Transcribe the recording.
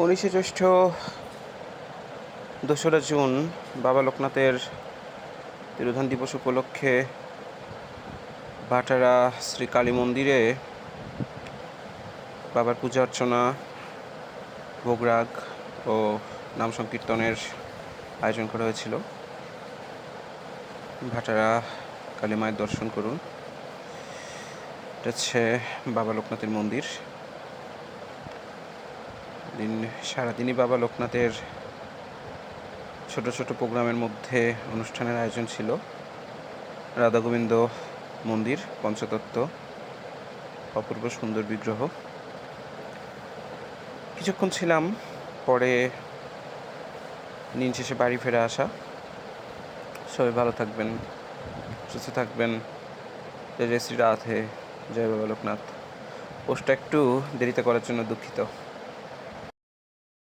উনিশে জ্যৈষ্ঠ দোসরা জুন বাবা লোকনাথের তিরোধান দিবস উপলক্ষে ভাটারা শ্রী কালী মন্দিরে বাবার পূজা অর্চনা ভোগরাগ ও নাম সংকীর্তনের আয়োজন করা হয়েছিল। ভাটারা কালী মায়ের দর্শন করুন। এটা হচ্ছে বাবা লোকনাথের মন্দির। দিন, সারাদিনই বাবা লোকনাথের ছোট ছোট প্রোগ্রামের মধ্যে অনুষ্ঠানের আয়োজন ছিল। রাধা গোবিন্দ মন্দির, পঞ্চতত্ত্ব, অপূর্ব সুন্দর বিগ্রহ। কিছুক্ষণ ছিলাম, পরে দিন শেষে বাড়ি ফিরে আসা। সবাই ভালো থাকবেন, সুস্থ থাকবেন। জয় শ্রী রাধে, জয় বাবা লোকনাথ। পোস্টটা একটু দেরিতে করার জন্য দুঃখিত।